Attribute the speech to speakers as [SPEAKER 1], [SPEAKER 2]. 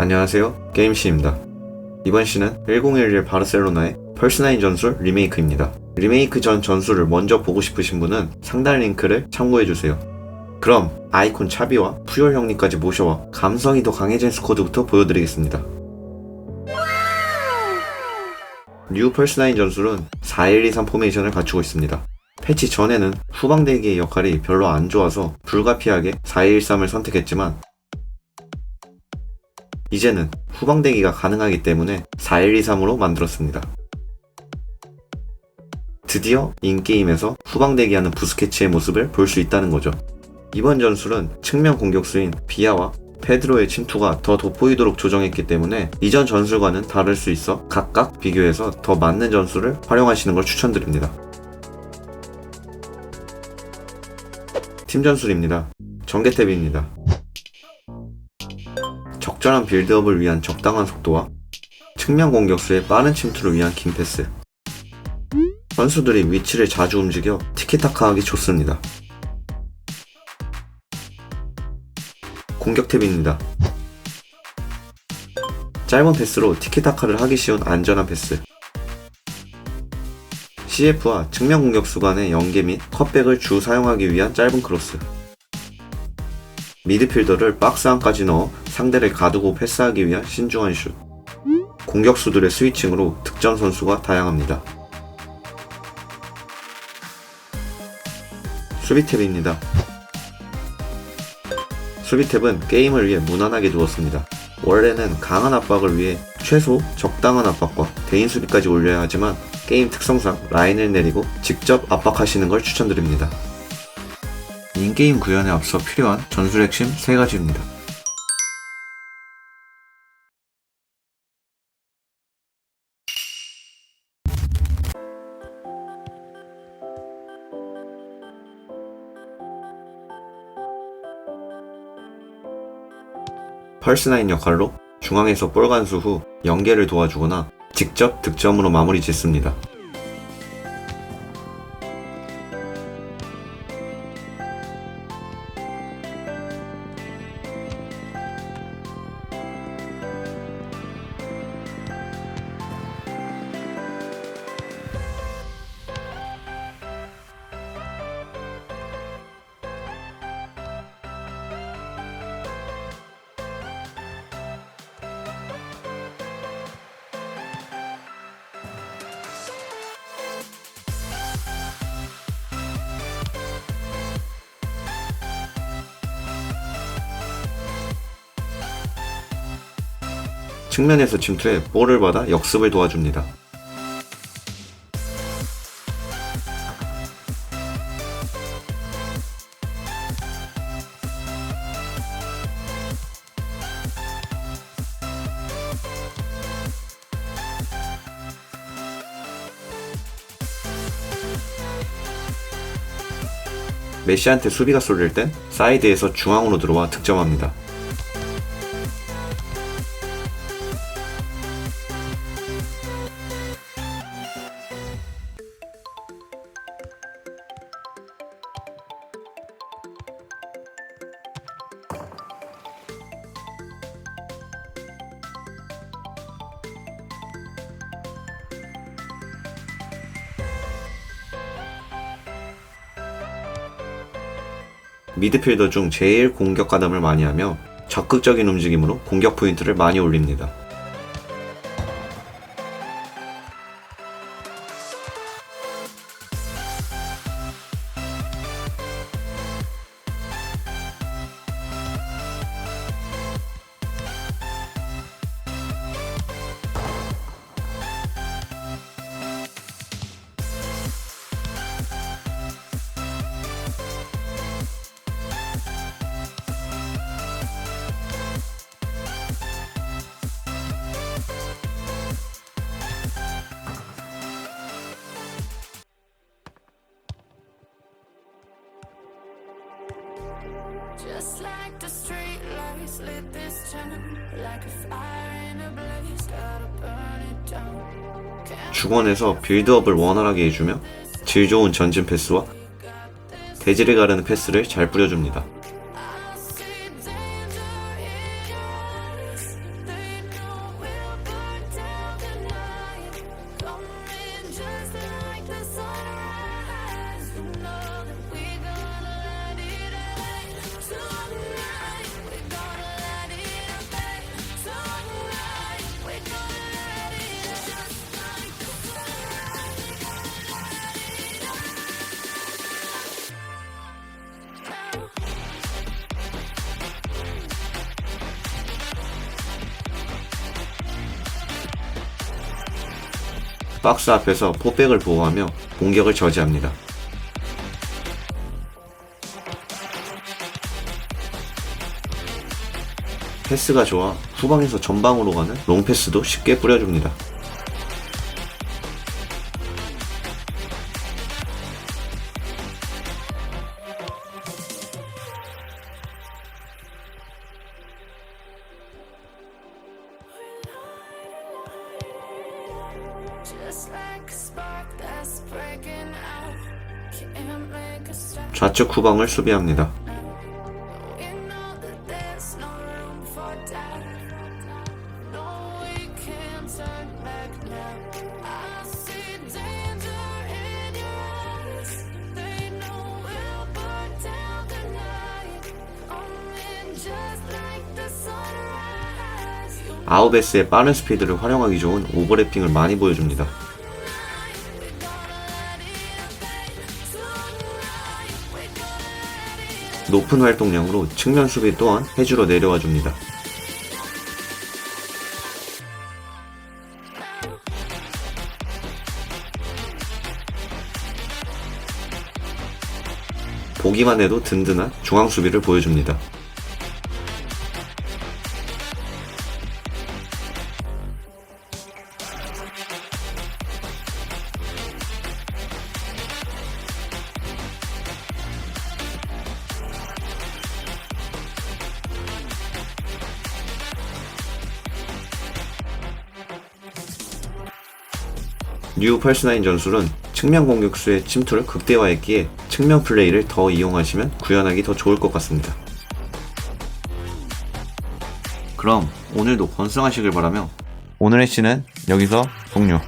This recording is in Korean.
[SPEAKER 1] 안녕하세요. 게임씨입니다. 이번 시는 1011 바르셀로나의 펄스9 전술 리메이크입니다. 리메이크 전 전술을 먼저 보고 싶으신 분은 상단 링크를 참고해주세요. 그럼 아이콘 차비와 푸열 형님까지 모셔와 감성이 더 강해진 스쿼드부터 보여드리겠습니다. 뉴 펄스9 전술은 4123 포메이션을 갖추고 있습니다. 패치 전에는 후방 대기의 역할이 별로 안 좋아서 불가피하게 4113을 선택했지만 이제는 후방대기가 가능하기 때문에 4123으로 만들었습니다. 드디어 인게임에서 후방대기하는 부스케치의 모습을 볼 수 있다는 거죠. 이번 전술은 측면 공격수인 비아와 페드로의 침투가 더 돋보이도록 조정했기 때문에 이전 전술과는 다를 수 있어 각각 비교해서 더 맞는 전술을 활용하시는 걸 추천드립니다. 팀 전술입니다. 전개 탭입니다. 적절한 빌드업을 위한 적당한 속도와 측면 공격수의 빠른 침투를 위한 긴 패스. 선수들이 위치를 자주 움직여 티키타카하기 좋습니다. 공격 탭입니다. 짧은 패스로 티키타카를 하기 쉬운 안전한 패스. CF와 측면 공격수 간의 연계 및 컷백을 주 사용하기 위한 짧은 크로스. 미드필더를 박스 안까지 넣어 상대를 가두고 패스하기 위한 신중한 슛. 공격수들의 스위칭으로 득점 선수가 다양합니다. 수비 탭입니다. 수비 탭은 게임을 위해 무난하게 두었습니다. 원래는 강한 압박을 위해 최소 적당한 압박과 대인 수비까지 올려야 하지만 게임 특성상 라인을 내리고 직접 압박하시는 걸 추천드립니다. 인게임 구현에 앞서 필요한 전술 핵심 3가지입니다. 펄스9 역할로 중앙에서 볼 간수 후 연계를 도와주거나 직접 득점으로 마무리 짓습니다. 측면에서 침투해 볼을 받아 역습을 도와줍니다. 메시한테 수비가 쏠릴 땐 사이드에서 중앙으로 들어와 득점합니다. 미드필더 중 제일 공격 가담을 많이 하며 적극적인 움직임으로 공격 포인트를 많이 올립니다.
[SPEAKER 2] Just like the street lights lit this town Like a fire in a blaze, gotta burn it down
[SPEAKER 1] 중원에서 빌드업을 원활하게 해주며 질 좋은 전진 패스와 대지를 가르는 패스를 잘 뿌려줍니다. 박스 앞에서 포백을 보호하며 공격을 저지합니다. 패스가 좋아 후방에서 전방으로 가는 롱패스도 쉽게 뿌려줍니다. 좌측 후방을 수비합니다. 아우베스의 빠른 스피드를 활용하기 좋은 오버래핑을 많이 보여줍니다. 높은 활동량으로 측면 수비 또한 해주러 내려와 줍니다. 보기만 해도 든든한 중앙 수비를 보여줍니다. 뉴 펄스9 전술은 측면 공격수의 침투를 극대화했기에 측면 플레이를 더 이용하시면 구현하기 더 좋을 것 같습니다. 그럼 오늘도 건승하시길 바라며 오늘의 시는 여기서 종료.